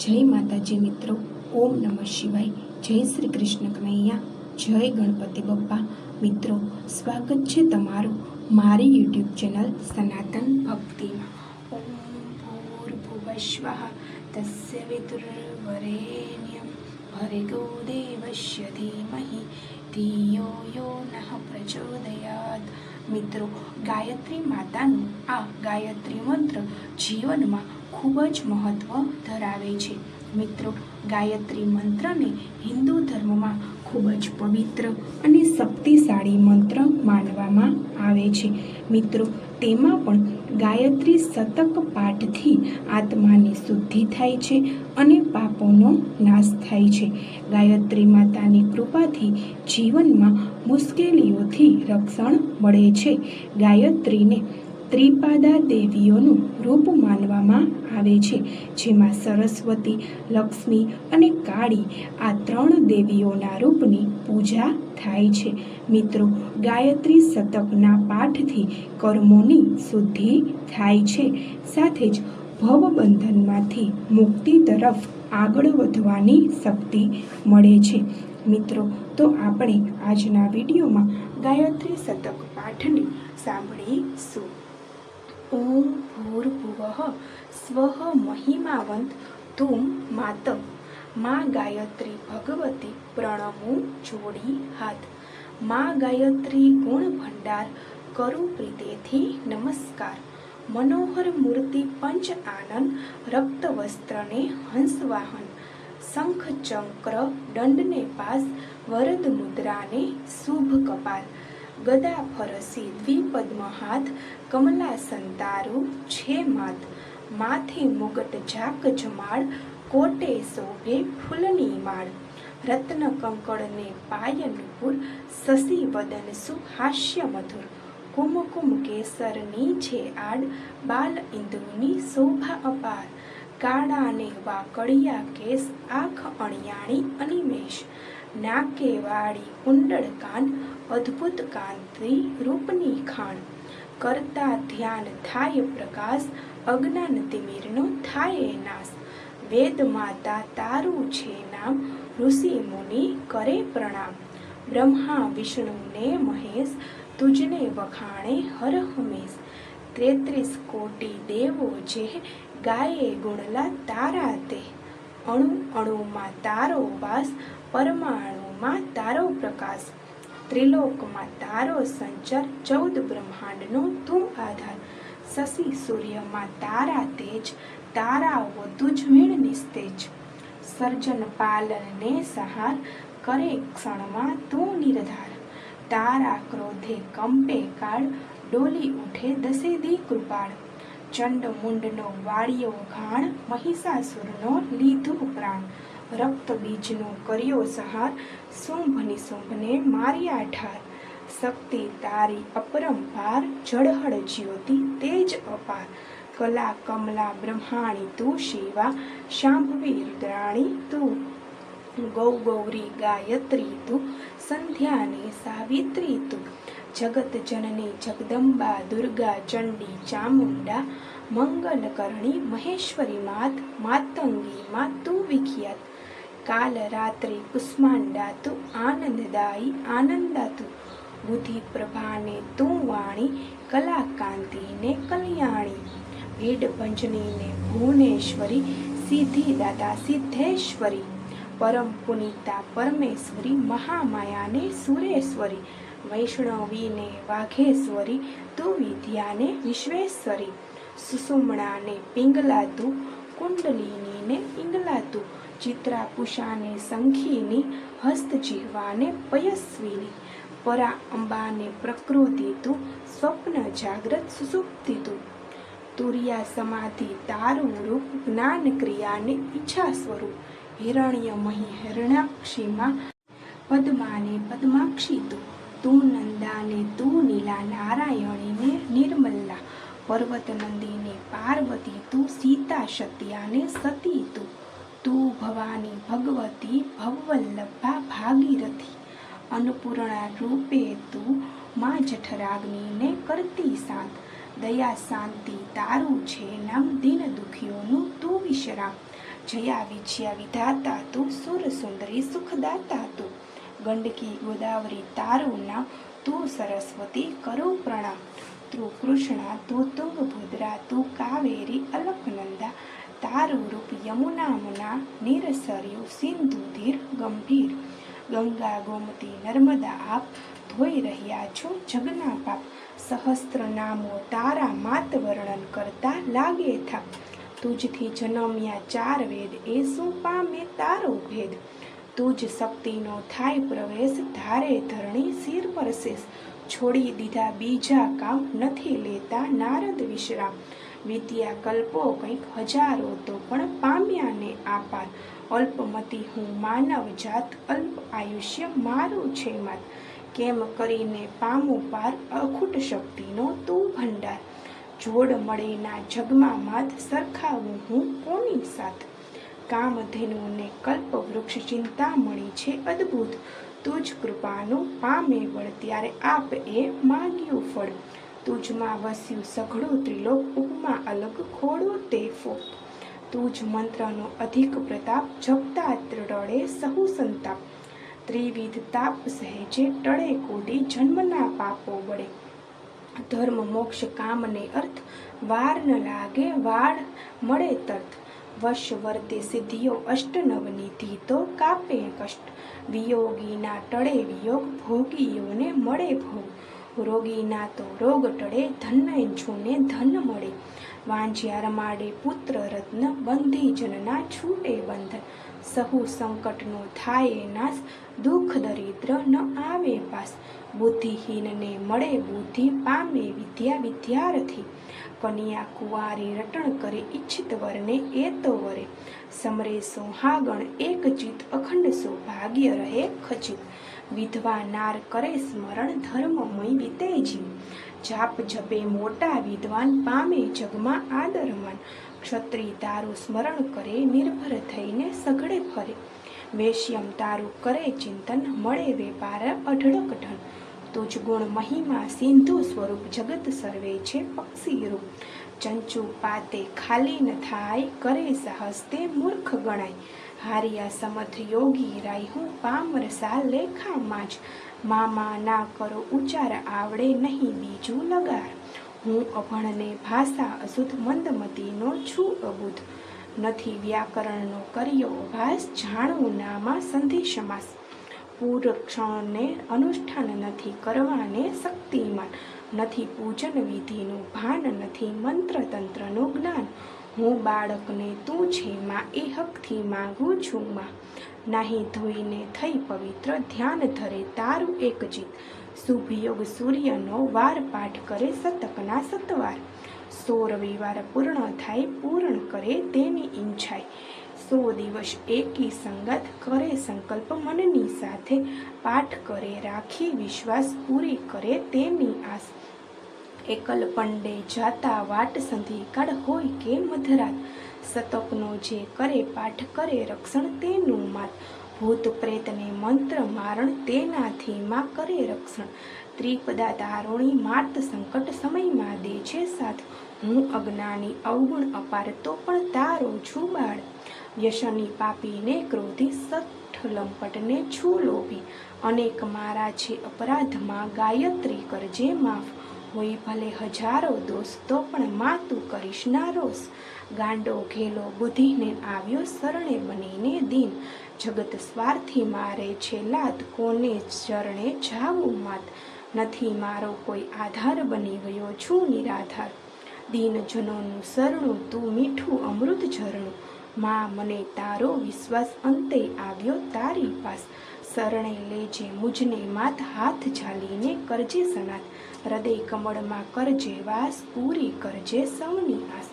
જય માતાજી મિત્રો, ઓમ નમઃ શિવાય. જય શ્રી કૃષ્ણ કનૈયા, જય ગણપતિ બપ્પા. મિત્રો, સ્વાગત છે તમારું મારી યુટ્યુબ ચેનલ સનાતન ભક્તિમાં. ઓમ ભૂર્ભુવસ્વઃ તસ્ય વિદુર્વરેણ્યમ ભર્ગો દેવસ્ય ધીમહિ. ધિયો યો નઃ પ્રચોદયાત. મિત્રો, ગાયત્રી માતાનું આ ગાયત્રી મંત્ર જીવનમાં ખૂબ જ મહત્ત્વ ધરાવે છે. મિત્રો, ગાયત્રી મંત્રને હિન્દુ ધર્મમાં ખૂબ જ પવિત્ર અને શક્તિશાળી મંત્ર માનવામાં આવે છે. મિત્રો, તેમાં પણ ગાયત્રી શતક પાઠથી આત્માની શુદ્ધિ થાય છે અને પાપોનો નાશ થાય છે. ગાયત્રી માતાની કૃપાથી જીવનમાં મુશ્કેલીઓથી રક્ષણ મળે છે. ગાયત્રીને ત્રિપાદા દેવીઓનું રૂપ માનવામાં આવે છે, જેમાં સરસ્વતી, લક્ષ્મી અને કાળી આ ત્રણ દેવીઓના રૂપની પૂજા થાય છે. મિત્રો, ગાયત્રી શતકના પાઠથી કર્મોની શુદ્ધિ થાય છે. સાથે જ ભવબંધનમાંથી મુક્તિ તરફ આગળ વધવાની શક્તિ મળે છે. મિત્રો, તો આપણે આજના વિડીયોમાં ગાયત્રી શતક પાઠને સાંભળીશું. ઓમ ભૂર્ભુવઃ સ્વ મહિમાવંત ધૂમ માતમ મા ગાયત્રી ભગવતી પ્રણમો જોડી હાથ મા ગાયત્રી ગુણ ભંડાર કરું પ્રીતેથી નમસ્કાર મનોહર મૂર્તિ પંચ આનંદ રક્ત વસ્ત્રને હંસવાહન શંખ ચક્ર દંડને પાસ વરદ મુદ્રાને શુભ કપાલ ગદા ફરસી દ્વિપદ્મ હાથ, કમલા સંતારું, છે માત માથે મુગટ ઝાક જમાળ, કોટે શોભે ફૂલની માળ. રત્ન કંકણને પાય નુપુર શશી વદન સુહાસ્ય મધુર. કુમકુમ કેસરની છે આડ, બાલ ઇન્દ્રુની શોભા અપાર. કાળાને વાકડિયા કેસ, આંખ અણિયાણી અનિમેષ. નાકે વાળી કુંડળ કાન, અદ્ભુત કાંતિ રૂપની ખાણ. કરતા ધ્યાન થાય પ્રકાશ, અજ્ઞાન તિમિરનો થાય નાશ. વેદ માતા તારું છે નામ, ઋષિ મુનિ કરે પ્રણામ. બ્રહ્મા વિષ્ણુને મહેશ, તુજને વખાણે હર હમેશ. તેત્રીસ કોટી દેવો જે ગાયે ગુણલા તારા તે. અણુ અણુમાં તારો વાસ, પરમાણુમાં તારો પ્રકાશ. ત્રિલોકમાં તારો સંચર, ચૌદ બ્રહ્માંડનો તું આધાર. શશી સૂર્યમાં તારા તેજ તારાઓ તુજવીણ નિસ્તેજ. સર્જન પાલનને સહાર કરે ક્ષણમાં તું નિર્ધાર. તારા ક્રોધે કંપે કાળ, ડોલી ઉઠે દસે દી કૃપાળ. ચંડ મુંડનો વાળિયો ઘાણ, મહિષાસુરનો લીધો પ્રાણ. રક્ત બીજનો કર્યો સહાર, શુંભની શુંભને માર્યા ઠાર શક્તિ તારી અપરંપાર જળહળ જ્યોતિ તેજ અપાર. કલા કમલા બ્રહ્માણી તું શિવા, શાંભવી રુદ્રાણી તું. ગૌ ગૌરી ગાયત્રી તું, સંધ્યાની સાવિત્રી તું. જગત જનની જગદંબા, દુર્ગા, ચંડી, ચામુંડા, મંગલકરણી, મહેશ્વરી માત, માતંગી માં તું વિખ્યાત. કાલ રાત્રે કુષ્માંડા તું આનંદદાયી, આનંદા તું. બુદ્ધિ પ્રભાને તું વાણી કલાકાંતિને કલ્યાણી. વેડ પંચનીને ભુવનેશ્વરી, સિદ્ધિ દાતા સિદ્ધેશ્વરી. પરમ પુનિતા પરમેશ્વરી, મહામાયાને સુરેશ્વરી. વૈષ્ણવીને વાઘેશ્વરી તું વિદ્યાને વિશ્વેશ્વરી, સુષુમણાને પિંગલા તું, કુંડલિનીને પિંગલા તું ચિત્રા પુષાને સંખીની હસ્તજીવાને પયસ્વીની પરા અંબાને પ્રકૃતિ તું, સ્વપ્ન જાગ્રત સુસુપ્તિ તું. તુરિયા સમાધિ તારું રૂપ, જ્ઞાન ક્રિયાને ઈચ્છા સ્વરૂપ, હિરણ્યમહી હિરણાક્ષીમાં પદ્માને પદ્માક્ષી તું. તું નંદાને તું નીલા નારાયણીને નિર્મલા, પર્વત નંદીને પાર્વતી, તું સીતા સત્યાને સતી, તું તું ભવાની ભગવતી ભવવલ્લભા ભાગીરથી, અન્નપૂર્ણા રૂપે તું મા જઠરાગ્નિને કરતી શાંત દયા શાંતિ તારું છે નામ દિન દુખીઓનું તું વિશ્રામ, જયા વિજયા વિધાતા તું, સુર સુંદરી સુખદાતા તું ગંડકી ગોદાવરી તારું તું સરસ્વતી કરું પ્રણામ તું કૃષ્ણા તું તુંગભદ્રા તું કાવેરી, અલકનંદા તારું રૂપ યમુનામના, નિરસર્યું સિંધુ ધીર ગંભીર, ગંગા, ગોમતી, નર્મદા, આપ, ધોઈ રહ્યા છો જગના પાપ સહસ્ત્ર નામો તારા માત વર્ણન કરતા લાગે થાપ, તુજથી જન્મ્યા ચાર વેદ એ શું પામે તારો ભેદ? તુજ શક્તિનો થાય પ્રવેશ ધારે ધરણી શિર પરશેષ છોડી દીધા બીજા કામ નથી લેતા નારદ વિશ્રામ. વિદ્યા કલ્પો કંઈક હજારો તો પણ પામ્યા ને આપાર. અલ્પમતી હું માનવ જાત, અલ્પ આયુષ્ય મારું છે માત કેમ કરીને પામું પાર અખૂટ શક્તિનો તું ભંડાર. જોડ મળેના જગમાં માત સરખાવું હું કોની સાથ? કામધેનુને કલ્પ વૃક્ષ ચિંતામણી છે અદ્ભુત. તુજ કૃપાનું પામે વળ ત્યારે આપ એ માગ્યું ફળ. તુજમાં વસ્યું સઘળું ત્રિલોક ઉપમાં અલગ ખોડો તે ફોક તુજ મંત્રનો અધિક પ્રતાપ જપતા ત્રડળે સહુ સંતાપ. ત્રિવિધ તાપ સહેજે ટળે કોટી જન્મના પાપો વડે. ધર્મ મોક્ષ કામને અર્થ વાર ન લાગે વાળ મળે તર્થ. વશ વર્તે સિદ્ધિઓ અષ્ટનવનિધિ તો કાપે કષ્ટ. વિયોગીના ટળે વિયોગ, ભોગીઓને મળે ભોગ. રોગીના તો રોગ ટળે ધન છૂને ધન મળે. વાંજ્યા રમાડે પુત્ર રત્ન, બંધી જનના છૂટે બંધન સહુ સંકટનો થાય નાશ, દુઃખ દરિદ્ર ન આવે પાસ. બુદ્ધિહીનને મળે બુદ્ધિ પામે વિદ્યા વિદ્યાર્થી. કન્યા કુંવારી રટણ કરે ઈચ્છિત વરને એ તો વરે. સમરે સોહાગણ એક ચિત અખંડ સૌભાગ્ય રહે ખચિત. વિધવા નાર કરે સ્મરણ ધર્મમય વિતે જીવ. જાપ જપે મોટા વિદ્વાન પામે જગમાં આદરમાન. ક્ષત્રિય તારું સ્મરણ કરે નિર્ભર થઈને સઘળે ફરે. વેશ્યમ તારું કરે ચિંતન, મળે વેપાર અઢળક ઢન. તુજ ગુણ મહિમા સિંધુ સ્વરૂપ જગત સર્વે છે પક્ષી રૂપ ચંચુ પાતે ખાલી ન થાય, કરે સાહસ તે મૂર્ખ ગણાય. હારિયા સમર્થ યોગી રાય, હું પામર સા લેખામાં જ. મામા ના કરો ઉચ્ચાર આવડે નહીં બીજું લગાર. હું અભણને ભાષા અશુદ્ધ મંદમતીનો છું અબુધ. નથી. વ્યાકરણનો કર્યો ભાસ જાણવું નામાં સંધિ સમાસ. પૂરક્ષણને અનુષ્ઠાન નથી કરવાને શક્તિમાન. નથી પૂજન વિધિનું ભાન, નથી મંત્ર તંત્રનું જ્ઞાન. હું બાળકને તું છે માં એ હકથી માગું છું માં. નાહી ધોઈને થઈ પવિત્ર ધ્યાન ધરે તારું એક જીત. શુભયોગ સૂર્યનો વાર પાઠ કરે સતકના સતવાર. સો રવિવાર પૂર્ણ થાય, પૂર્ણ કરે તેની ઈચ્છાય. સો દિવસ એકી સંગત કરે સંકલ્પ મનની સાથે, પાઠ કરે, રાખી વિશ્વાસ પૂરી કરે તેની આસ. એકલ પંડે જાતા વાટ સંધિ કાળ હોય કે મધરાત. સતપનો જે કરે, પાઠ કરે, રક્ષણ તેનું માત. ભૂત પ્રેતને મંત્ર મારણ તેનાથી માં કરે રક્ષણ. ત્રિપદા તારુણી માર્ત સંકટ સમયમાં દે છે સાથ. હું અજ્ઞાની અવગુણ અપાર તો પણ તારો છું બાળ વ્યસની પાપીને ક્રોધી સઠ લંપટને છું લોભી. અનેક મારા છે અપરાધમાં ગાયત્રી કરજે માફ. હોય ભલે હજારો દોષ તો પણ માં તું કરીશ ના રોષ. ગાંડો ઘેલો બુદ્ધિને આવ્યો શરણે બનીને દિન. જગત સ્વાર્થી મારે છે લાત કોને ચરણે જાવું માત? નથી મારો કોઈ આધાર બની ગયો છું નિરાધાર. દીનજનોનું શરણું તું મીઠું અમૃત ઝરણું. માં, મને તારો વિશ્વાસ અંતે આવ્યો તારી પાસ. શરણે લેજે મુજને માત હાથ ઝાલીને કરજે સનાથ. હૃદય કમળમાં કરજે વાસ, પૂરી કરજે સૌની આસ.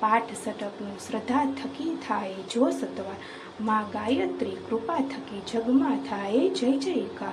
પાઠ સટકનું શ્રદ્ધા થકી થાય જો સત્વાર. માં, ગાયત્રી કૃપા થકી જગમાં થાય જય જયકાર.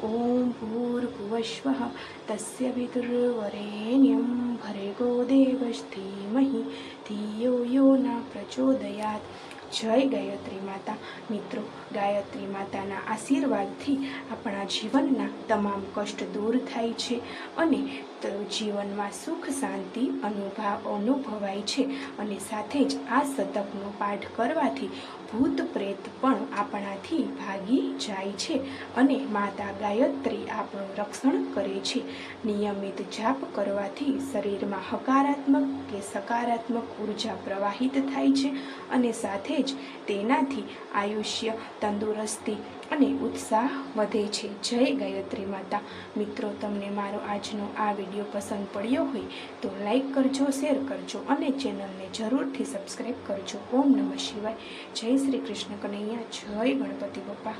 ઓમ ભૂર્ભુવસ્વઃ તસ્ય વિદુર્વરેણ્યં ભર્ગો દેવસ્ય ધીમહિ ધિયો યો ન પ્રચોદયાત જય ગાયત્રી માતા મિત્રો ગાયત્રી માતાના આશીર્વાદથી આપણા જીવનના તમામ કષ્ટ દૂર થાય છે અને તો જીવનમાં સુખ, શાંતિ, અનુભવ અનુભવાય છે અને સાથે જ આ શતકનો પાઠ કરવાથી ભૂત પ્રેત પણ આપણાથી ભાગી જાય છે અને માતા ગાયત્રી આપણું રક્ષણ કરે છે. નિયમિત જાપ કરવાથી શરીરમાં હકારાત્મક કે સકારાત્મક ઊર્જા પ્રવાહિત થાય છે અને સાથે જ તેનાથી આયુષ્ય તંદુરસ્તી અને ઉત્સાહ વધે છે. જય ગાયત્રી માતા. મિત્રો, તમને મારો આજનો આ વીડિયો પસંદ પડ્યો હોય તો લાઈક કરજો, શેર કરજો અને ચેનલને જરૂરથી સબસ્ક્રાઈબ કરજો. ઓમ નમઃ શિવાય. જય શ્રી કૃષ્ણ કનૈયા. જય ગણપતિ બપ્પા